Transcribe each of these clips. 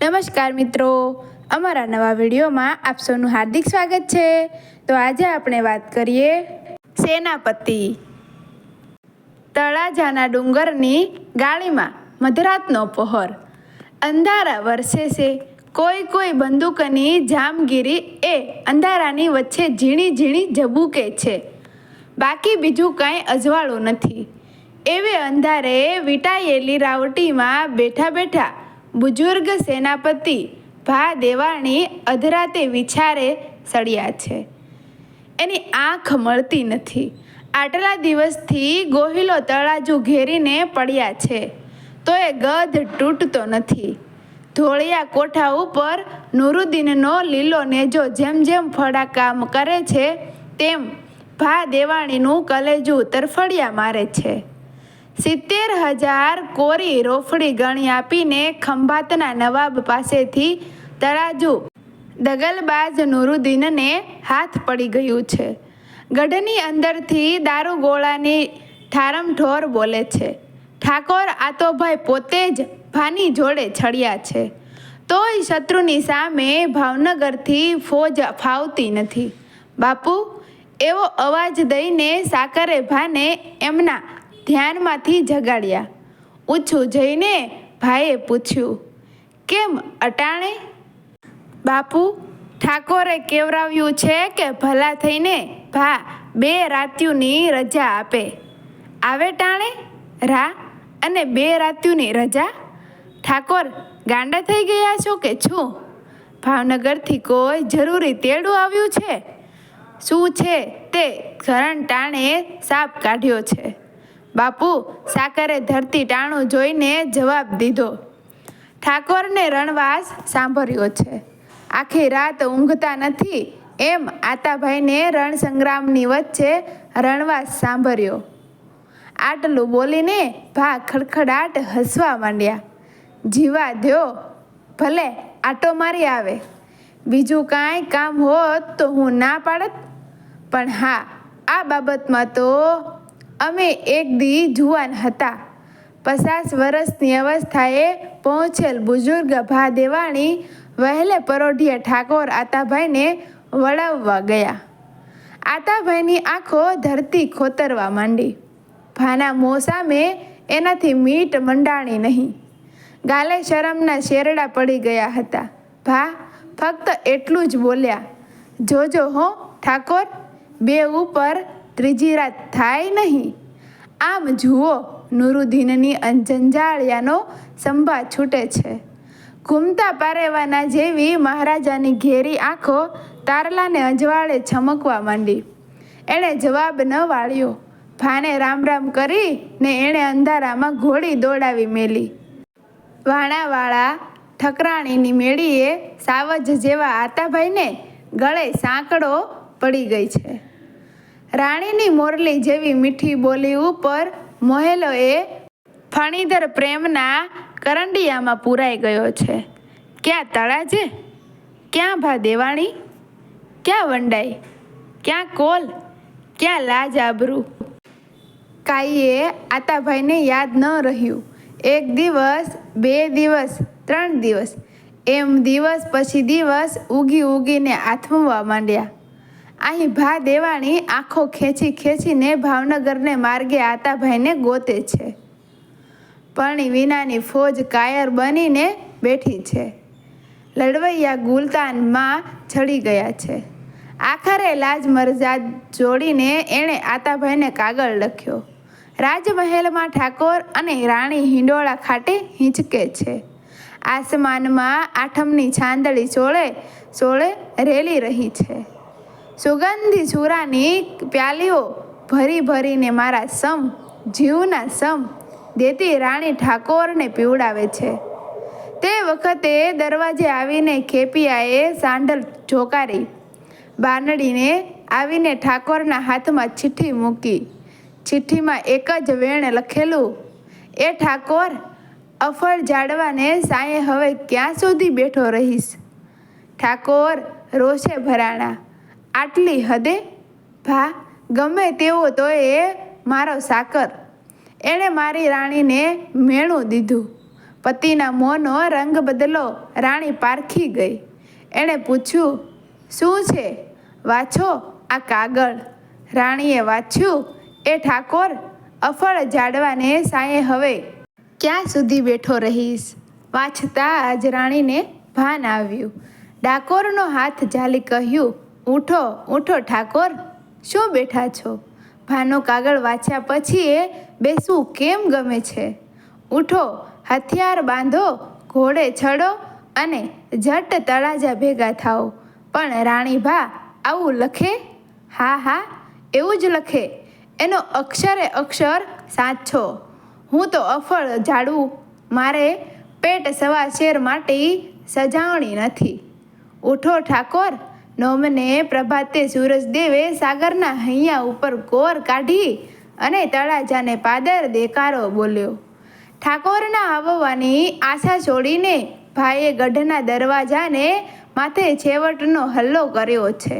નમસ્કાર મિત્રો. અમારા નવા વિડીયોમાં આપ સૌનું હાર્દિક સ્વાગત છે. તો આજે આપણે વાત કરીએ સેનાપતિ. તળાજાના ડુંગરની ગાળીમાં મધરાતનો પહોર. અંધારા વરસે છે કોઈ કોઈ બંદૂકની જામગીરી એ અંધારાની વચ્ચે ઝીણી ઝીણી ઝબૂકે છે. બાકી બીજું કાંઈ અજવાળું નથી. એવે અંધારે વીંટાયેલી રાવટીમાં બેઠા બેઠા બુજુર્ગ સેનાપતિ ભા દેવાણી અધરાતે વિચારે સળિયા છે. એની આંખ મળતી નથી. આટલા દિવસથી ગોહિલો તળાજુ ઘેરીને પડ્યા છે. તો એ ગધ તૂટતો નથી. ધોળિયા કોઠા ઉપર નુરુદ્દીનનો લીલો નેજો જેમ જેમ ફળાકામ કરે છે, તેમ ભા દેવાણીનું કલેજું તરફડિયા મારે છે. સિત્તેર હજાર કોરી રોફડી ગણી આપીને ખંભાતના નવાબ પાસેથી તરાજુ. દગલબાજ નુરુદ્દીનને હાથ પડી ગયું છે. ગઢની અંદરથી દારૂગોળાની ઠારમઠોર બોલે છે. ઠાકોર આતોભાઈ પોતે જ ભાની જોડે છડ્યા છે. તોય શત્રુની સામે ભાવનગરથી ફોજ ફાવતી નથી. બાપુ, એવો અવાજ દઈને સાકરે ભાને એમના ધ્યાનમાંથી જગાડ્યા. ઊંચું જઈને ભાઈએ પૂછ્યું, કેમ અટાણે? બાપુ, ઠાકોરે કેવરાવ્યું છે કે ભલા થઈને ભા બે રાત્યુની રજા આપે? આવે ટાણે? રા, અને બે રાત્યુની રજા? ઠાકોર ગાંડા થઈ ગયા છો કે છું? ભાવનગરથી કોઈ જરૂરી તેડું આવ્યું છે? શું છે તે ઘરણ ટાણે સાપ કાઢ્યો છે? બાપુ, સાકરે ધરતી ટાણું જોઈને જવાબ દીધો. ઠાકોરને રણવાસ સાંભળ્યો છે. આખી રાત ઊંઘતા નથી, એમ આતાભાઈને રણ સંગ્રામની વચ્ચે રણવાસ સાંભળ્યો. આટલું બોલીને ભા ખડખડાટ હસવા માંડ્યા. જીવા દ્યો, ભલે આટો મારી આવે. બીજું કાંઈ કામ હોત તો હું ના પાડત. પણ હા, આ બાબતમાં તો અમે એક દી જુવાન હતા. પચાસ વર્ષની અવસ્થાએ પહોંચેલ બુઝુર્ગ ભા દેવાણી વહેલે પરોઢિયા ઠાકોર આતાભાઈને વળાવવા ગયા. આતાભાઈની આંખો ધરતી ખોતરવા માંડી. ભાના મો સામે એનાથી મીટ મંડાણી નહીં. ગાલે શરમના શેરડા પડી ગયા હતા. ભા, ફક્ત એટલું જ બોલ્યા. જોજો હો ઠાકોર, બે ઉપર ત્રીજી રાત થાય નહીં. આમ જુઓ, નુરુદ્દીનની અંજંજાળિયાનો સંભા છૂટે છે. ઘૂમતા પારેવાના જેવી મહારાજાની ઘેરી આંખો તારલાને અજવાળે છમકવા માંડી. એણે જવાબ ન વાળ્યો. ભાને રામ રામ કરી ને એણે અંધારામાં ઘોડી દોડાવી મેલી. વાણાવાળા ઠકરાણીની મેળીએ સાવજ જેવા આતાભાઈને ગળે સાંકડો પડી ગઈ છે. રાણીની મોરલી જેવી મીઠી બોલી ઉપર મોહેલોએ ફણીધર પ્રેમના કરંડિયામાં પૂરાઈ ગયો છે. ક્યાં તળાજે ક્યાં ભા દેવાણી? ક્યાં વંડાઈ? ક્યાં કોલ? ક્યાં લાજ આબરૂ? કાઈએ આતાભાઈને યાદ ન રહ્યું. એક દિવસ, બે દિવસ, ત્રણ દિવસ, એમ દિવસ પછી દિવસ ઉગી ઉગીને આથમવા માંડ્યા. અહીં ભા દેવાણી આંખો ખેંચી ખેંચીને ભાવનગરને માર્ગે આતાભાઈને ગોતે છે. પણ વિનાની ફોજ કાયર બનીને બેઠી છે. લડવૈયા ગુલતાનમાં ચડી ગયા છે. આખરે લાજ મરજાદ જોડીને એણે આતાભાઈને કાગળ લખ્યો. રાજમહેલમાં ઠાકોર અને રાણી હિંડોળા ખાટે હિંચકે છે. આસમાનમાં આઠમની છાંદડી ચોળે ચોળે રેલી રહી છે. સુગંધી સુરાની પ્યાલીઓ ભરી ભરીને મારા સમ, જીવના સમ, દેતી રાણી ઠાકોરને પીવડાવે છે. તે વખતે દરવાજે આવીને ખેપિયાએ સાંડલ જોકારી બાનડીને આવીને ઠાકોરના હાથમાં ચિઠ્ઠી મૂકી. ચિઠ્ઠીમાં એક જ વેણ લખેલું, એ ઠાકોર, અફળ જાડવાને સાંયે હવે ક્યાં સુધી બેઠો રહીશ? ઠાકોર, રોષે ભરાણા આટલી હદે? ભા, ગમે તેવો તો એ મારો સાકર. એણે મારી રાણીને મેણું દીધું. પતિના મોંનો રંગ બદલો, રાણી પારખી ગઈ. એણે પૂછ્યું, શું છે? વાંચો આ કાગળ? રાણીએ વાંચ્યું, એ ઠાકોર, અફળ જાડવાને સાંએ હવે ક્યાં સુધી બેઠો રહીશ? વાંચતા આજ રાણીને ભાન આવ્યું. ડાકોરનો હાથ ઝાલી કહ્યું ઉઠો ઉઠો ઠાકોર, શું બેઠા છો? ભાનો કાગળ વાંચ્યા પછી એ બેસવું કેમ ગમે છે? ઉઠો, હથિયાર બાંધો, ઘોડે ચડો અને જટ તળાજા ભેગા થાઓ. પણ રાણીભા આવું લખે? હા હા, એવું જ લખે. એનો અક્ષરે અક્ષર સાચો. હું તો અફળ ઝાડું મારે પેટ સવા શેર માટે સજાવણી નથી. ઉઠો ઠાકોર નોમને પ્રભાતે સૂરજદેવે સાગરના હૈયા ઉપર કોર કાઢી અને તળાજાને પાદર દેકારો બોલ્યો. ઠાકોરના આવવાની આશા છોડીને ભાઈએ ગઢના દરવાજાને માથે છેવટનો હલ્લો કર્યો છે.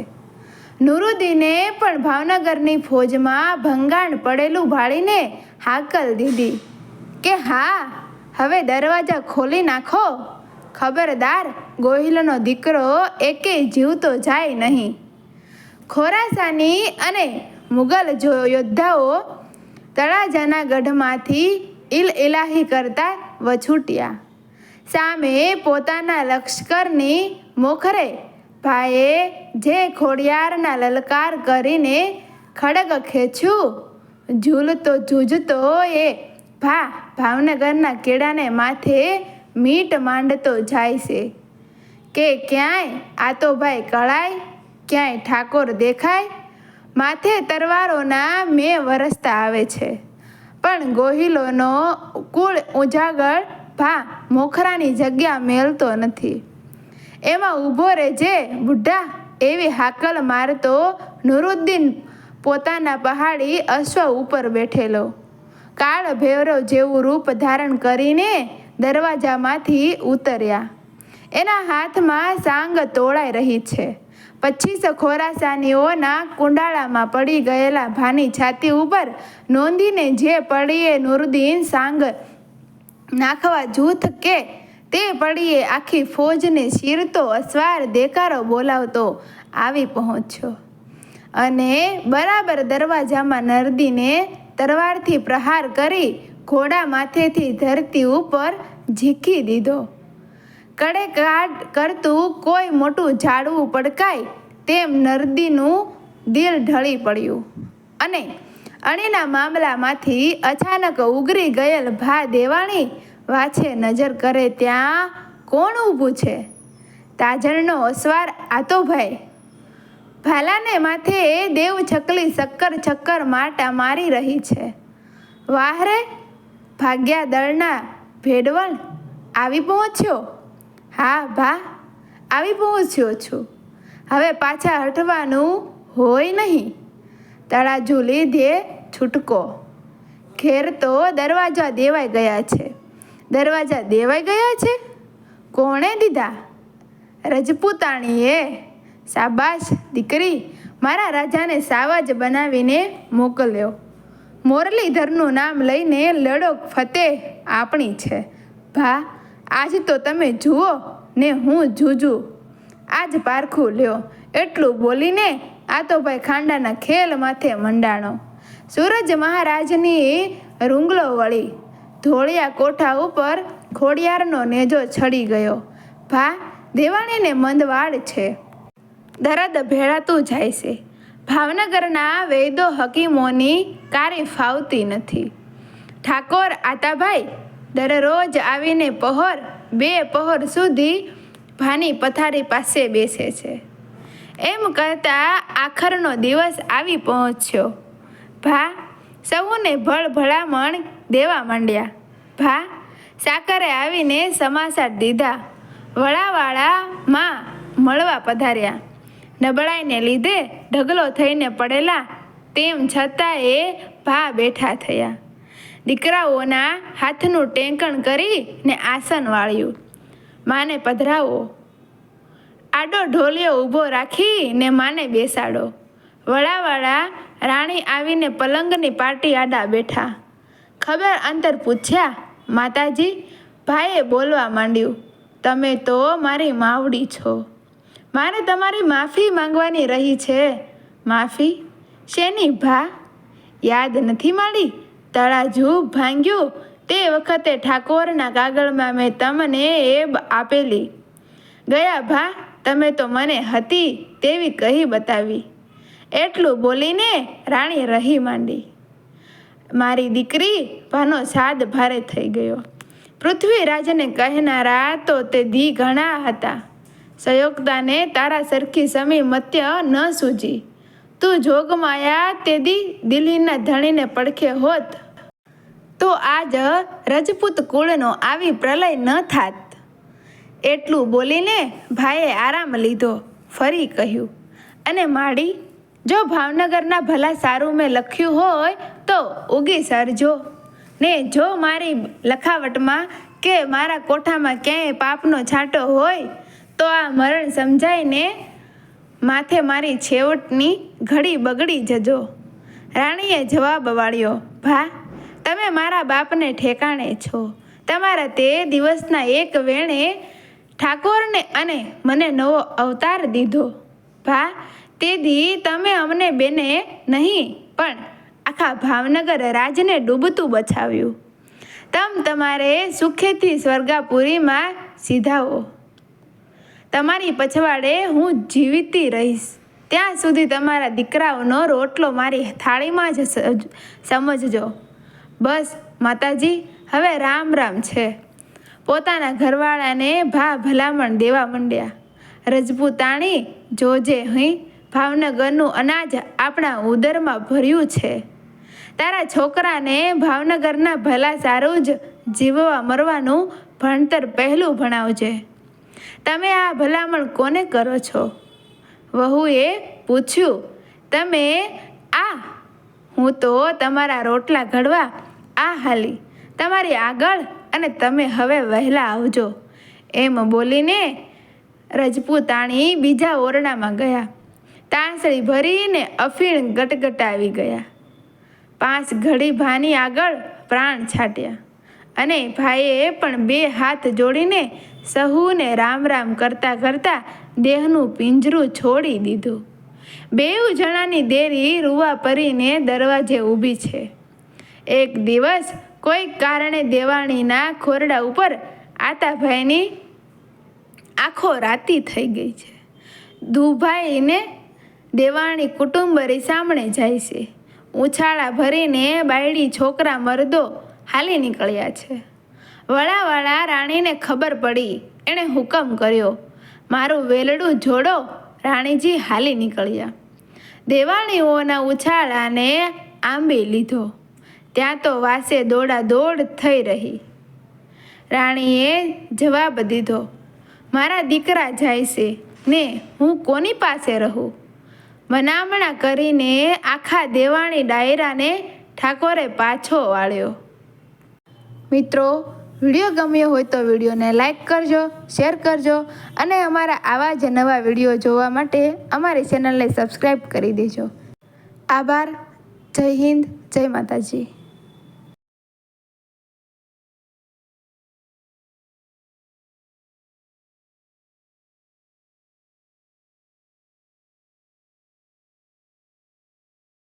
નુરુદ્દીને પણ ભાવનગરની ફોજમાં ભંગાણ પડેલું ભાળીને હાકલ દીધી કે હા, હવે દરવાજા ખોલી નાખો. ખબરદાર ગોહિલનો દીકરો એકે જીવતો જાય નહીં. ખોરાસાની અને મુગલ યોદ્ધાઓ તળાજાના ગઢમાંથી ઇલ ઇલાહી કરતા વછૂટ્યા. સામે પોતાના લશ્કરની મોખરે ભાઈએ જે ખોડિયારના લલકાર કરીને ખડગ ખેંચ્યું, ઝૂલતો જૂજતો એ ભા ભાવનગરના કેળાને માથે મીટ માંડતો જાય છે. કે ક્યાંય? આ તો ભાઈ કળાય? ક્યાંય ઠાકોર દેખાય? માથે તરવારોના મેં વરસતા આવે છે. પણ ગોહિલોનો કુળ ઉજાગર ભા મોખરાની જગ્યા મેલતો નથી. એમાં ઊભો રહેજે, બુઢા! એવી હાકલ મારતો નુરુદ્દીન પોતાના પહાડી અશ્વ ઉપર બેઠેલો. કાળ ભૈરવ જેવું રૂપ ધારણ કરીને દરવાજામાંથી ઉતર્યા. એના હાથમાં સાંગ તોળાઈ રહી છે. પચીસ ખોરાસાનીઓના કુંડાળામાં પડી ગયેલા ભાની છાતી ઉપર નોંધીને જે પડીએ નુરુદ્દીન સાંગ નાખવા જૂથ કે તે પડીએ આખી ફોજને શીરતો, અસવાર, દેકારો બોલાવતો આવી પહોંચ્યો. અને બરાબર દરવાજામાં નરદીને તરવારથી પ્રહાર કરી ઘોડા માથેથી ધરતી ઉપર ઝીકી દીધો. કડે કાટ કરતું કોઈ મોટું ઝાડવું પડકાય તેમ નરદીનું દિલ ઢળી પડ્યું. અને અણીના મામલામાંથી અચાનક ઉગરી ગયેલ ભા દેવાણી વાછે નજર કરે ત્યાં કોણ ઊભું છે? તાજણનો અસવાર આતો ભાઈ ભાલાને માથે દેવ છકલી શક્કર છક્કર માટા મારી રહી છે. વાહરે ભાગ્યા દળના ભેડવણ આવી પહોંચ્યો? હા, ભા, આવી પહોંચ્યો છું. હવે પાછા હટવાનું હોય નહીં. તળાજુ લીધે છૂટકો. ઘેર તો દરવાજા દેવાઈ ગયા છે. દરવાજા દેવાઈ ગયા છે? કોણે દીધા? રજપૂતાણીએ. શાબાશ, દીકરી, મારા રાજાને સાવજ બનાવીને મોકલ્યો. મોરલીધરનું નામ લઈને લડો ફતેહ આપણી છે. ભા આજ તો તમે જુઓ ને હું જુજુ. આજ પારખું લ્યો. એટલું બોલીને આ તો ભાઈ ખાંડાના ખેલ માથે મંડાણો. સૂરજ મહારાજની રૂંગલો વળી ધોળિયા કોઠા ઉપર ખોડિયારનો નેજો છડી ગયો. ભા, દેવાણીને મંદવાડ છે. દરદ ભેળાતું જાય છે. ભાવનગરના વૈદો હકીમોની કારી ફાવતી નથી. ઠાકોર આતાભાઈ દરરોજ આવીને પહોર, બે પહોર સુધી ભાની પથારી પાસે બેસે છે. એમ કરતાં આખરનો દિવસ આવી પહોંચ્યો. ભા, સૌને ભળભળામણ દેવા માંડ્યા. ભા, સાકરે આવીને સમાચાર દીધા. વડાવાળામાં મળવા પધાર્યા. નબળાઈને લીધે ઢગલો થઈને પડેલા, તેમ છતાં એ ભા બેઠા થયા. દીકરાઓના હાથનું ટેંકણ કરી ને આસન વાળ્યું. માને પધરાવો. આડો ઢોલિયો ઊભો રાખી ને માને બેસાડો. વડાવાળા રાણી આવીને પલંગની પાટી આડા બેઠા. ખબર અંતર પૂછ્યા, માતાજી, ભાઈએ બોલવા માંડ્યું, તમે તો મારી માવડી છો. મારે તમારી માફી માંગવાની રહી છે. માફી? શેની ભા? યાદ નથી માંડી તળાજુ ભાંગ્યું. તે વખતે ઠાકોરના કાગળમાં મેં તમને એબ આપેલી. ગયા ભા, તમે તો મને હતી તેવી કહી બતાવી. એટલું બોલીને રાણી રહી માંડી. મારી દીકરી ભાનો સાદ ભારે થઈ ગયો. પૃથ્વીરાજને કહેનારા તો તે ધી ઘણા હતા. સંયોગતાને તારા સરખી સમી મત્ય ન સૂજી. તું જોગમાયા તે દી દિલ્હીના ધણીને પડખે હોત. તો આજ રજપૂત કુળનો આવી પ્રલય ન થાત. એટલું બોલીને ભાઈએ આરામ લીધો, ફરી કહ્યું, અને માડી, જો ભાવનગરના ભલા સારું મેં લખ્યું હોય તો ઉગી સરજો ને જો મારી લખાવટમાં કે મારા કોઠામાં ક્યાંય પાપનો છાંટો હોય, તો આ મરણ સમજાઈને માથે મારી છેવટની ઘડી બગડી જજો. રાણીએ જવાબ વાળ્યો, ભા, તમે મારા બાપને ઠેકાણે છો. તમારા તે દિવસના એક વેણે ઠાકોરને અને મને નવો અવતાર દીધો. ભા તે દી તમે અમને બેને નહીં, પણ આખા ભાવનગર રાજને ડૂબતું બચાવ્યું. તમ તમારે સુખેથી સ્વર્ગાપુરીમાં સીધાવો. તમારી પછવાડે હું જીવીતી રહીશ. ત્યાં સુધી તમારા દીકરાઓનો રોટલો મારી થાળીમાં જ સમજજો. બસ, માતાજી, હવે રામ રામ છે. પોતાના ઘરવાળાને ભા ભલામણ દેવા માંડ્યા. રજપૂતાણી, જોજે અહીં ભાવનગરનું અનાજ આપણા ઉદરમાં ભર્યું છે. તારા છોકરાને ભાવનગરના ભલા સારું જ જીવવા મરવાનું ભણતર પહેલું ભણાવજે. તમે આ ભલામણ કોને કરો છો? વહુએ પૂછ્યું, તમે આ, હું તો તમારા રોટલા ઘડવા આ હાલી. તમારી આગળ અને તમે હવે વહેલા આવજો. એમ બોલીને રજપૂતાણી બીજા ઓરડામાં ગયા. તાંસળી ભરીને અફીણ ગટગટાવી ગયા. પાંચ ઘડી ભાની આગળ પ્રાણ છાટ્યા. અને ભાઈએ પણ બે હાથ જોડીને સહુને રામ રામ કરતા કરતા દેહનું પિંજરું છોડી દીધું. બેઉ જણાની દેરી રૂવા પરીને દરવાજે ઊભી છે. એક દિવસ કોઈ કારણે દેવાણીના ખોરડા ઉપર આતાભાઈની આખો રાતી થઈ ગઈ છે. દુભાઈને દેવાણી કુટુંબ રીસામણે જાય છે. ઉછાળા ભરીને બાયડી છોકરા મરદો હાલી નીકળ્યા છે. વળાવાળા રાણીને ખબર પડી. એણે હુકમ કર્યો, મારું વેલડું જોડો. રાણીજી હાલી નીકળ્યા. દેવાણીઓના ઉછાળાને આંબી લીધો. ત્યાં તો વાસે દોડા દોડ થઈ રહી. રાણીએ જવાબ દીધો, મારા દીકરા જાય છે. ને હું કોની પાસે રહું? મનામણા કરીને આખા દેવાણી ડાયરાને ઠાકોરે પાછો વાળ્યો. મિત્રો, વીડિયો ગમ્યો હોય તો વિડીયોને લાઈક કરજો, શેર કરજો અને અમારા આવા જ નવા વીડિયો જોવા માટે અમારી ચેનલને સબસ્ક્રાઈબ કરી દેજો. આભાર. જય હિન્દ, જય માતાજી.